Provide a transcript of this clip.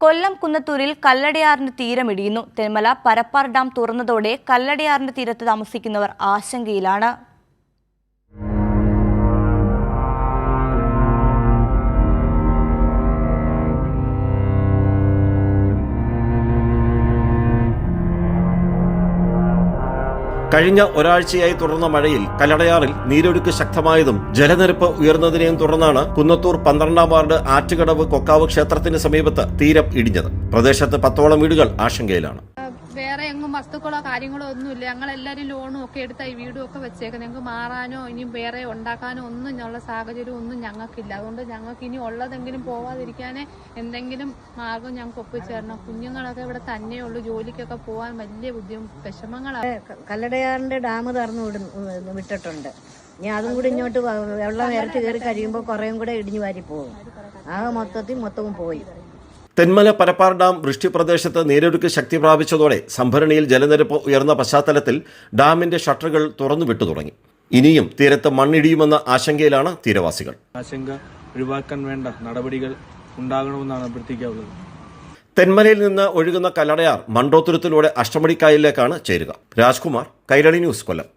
കൊല്ലം കുന്നത്തൂരിൽ കല്ലടയാറിന് തീരമിടിയുന്നു. തെന്മല പരപ്പാർ ഡാം തുറന്നതോടെ കല്ലടയാറിന്റെ തീരത്ത് താമസിക്കുന്നവർ ആശങ്കയിലാണ്. കഴിഞ്ഞ ഒരാഴ്ചയായി തുടർന്ന മഴയിൽ കല്ലടയാറിൽ നീരൊഴുക്ക് ശക്തമായതും ജലനിരപ്പ് ഉയർന്നതിനെയും തുടർന്നാണ് കുന്നത്തൂർ പന്ത്രണ്ടാം വാർഡ് ആറ്റുകടവ് കൊക്കാവ് ക്ഷേത്രത്തിന് സമീപത്ത് തീരം ഇടിഞ്ഞത്. പ്രദേശത്ത് പത്തോളം വീടുകൾ ആശങ്കയിലാണ്. വേറെ എങ്ങും വസ്തുക്കളോ കാര്യങ്ങളോ ഒന്നുമില്ല. ഞങ്ങൾ എല്ലാവരും ലോണും ഒക്കെ എടുത്ത ഈ വീടും ഒക്കെ വെച്ചേക്കുന്നത് ഞങ്ങൾക്ക് മാറാനോ ഇനി വേറെ ഉണ്ടാക്കാനോ ഒന്നും ഉള്ള സാഹചര്യം ഒന്നും ഞങ്ങൾക്കില്ല. അതുകൊണ്ട് ഞങ്ങൾക്ക് ഇനി ഉള്ളതെങ്കിലും പോവാതിരിക്കാനേ എന്തെങ്കിലും മാർഗം ഞങ്ങൾക്ക് ഒപ്പിച്ചേരണം കുഞ്ഞുങ്ങളൊക്കെ ഇവിടെ തന്നെയുള്ളൂ ജോലിക്കൊക്കെ പോകാൻ വലിയ ബുദ്ധിമുട്ട് വിഷമങ്ങളാണ് കല്ലടയാറിന്റെ ഡാം തുറന്നു വിടുന്നു വിട്ടിട്ടുണ്ട്. ഇനി അതും കൂടി ഇങ്ങോട്ട് വെള്ളം ഇരട്ടി കയറി കഴിയുമ്പോൾ കുറേയും കൂടെ ഇടിഞ്ഞു വാരി പോകും ആ മൊത്തത്തിൽ മൊത്തവും പോയി. തെന്മല പരപ്പാർ ഡാം വൃഷ്ടിപ്രദേശത്ത് നീരൊഴുക്ക് ശക്തി പ്രാപിച്ചതോടെ സംഭരണിയിൽ ജലനിരപ്പ് ഉയർന്ന പശ്ചാത്തലത്തിൽ ഡാമിന്റെ ഷട്ടറുകൾ തുറന്നു വിട്ടു തുടങ്ങി. ഇനിയും തീരത്ത് മണ്ണിടിയുമെന്ന ആശങ്കയിലാണ് തീരവാസികൾ. ആശങ്ക ഒഴിവാക്കാൻ വേണ്ട നടപടികൾ ഉണ്ടാകണമെന്നാണ് തെന്മലയിൽ നിന്ന് ഒഴുകുന്ന കല്ലടയാർ മണ്ടോത്തുരത്തിലൂടെ അഷ്ടമടിക്കായലിലേക്കാണ് ചേരുക. രാജ്കുമാർ കൈരളി ന്യൂസ് കൊല്ലം.